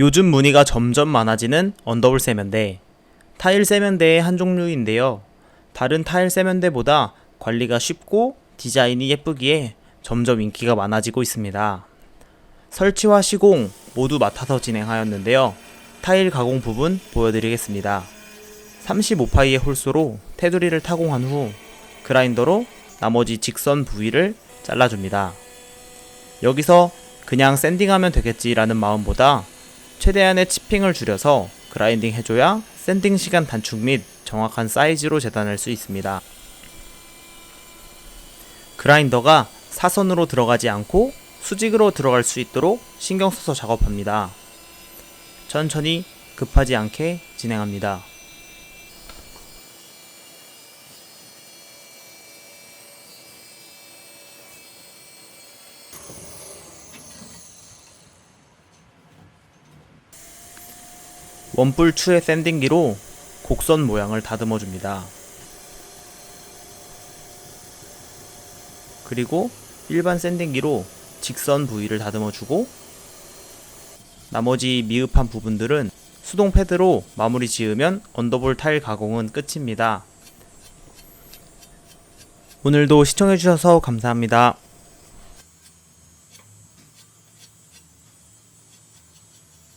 요즘 문의가 점점 많아지는 언더볼 세면대. 타일 세면대의 한 종류인데요. 다른 타일 세면대보다 관리가 쉽고 디자인이 예쁘기에 점점 인기가 많아지고 있습니다. 설치와 시공 모두 맡아서 진행하였는데요. 타일 가공 부분 보여드리겠습니다. 35파이의 홀수로 테두리를 타공한 후 그라인더로 나머지 직선 부위를 잘라줍니다. 여기서 그냥 샌딩하면 되겠지라는 마음보다 최대한의 치핑을 줄여서 그라인딩 해줘야 샌딩 시간 단축 및 정확한 사이즈로 재단할 수 있습니다. 그라인더가 사선으로 들어가지 않고 수직으로 들어갈 수 있도록 신경 써서 작업합니다. 천천히 급하지 않게 진행합니다. 원뿔 추의 샌딩기로 곡선 모양을 다듬어 줍니다. 그리고 일반 샌딩기로 직선 부위를 다듬어 주고 나머지 미흡한 부분들은 수동 패드로 마무리 지으면 언더볼 타일 가공은 끝입니다. 오늘도 시청해주셔서 감사합니다.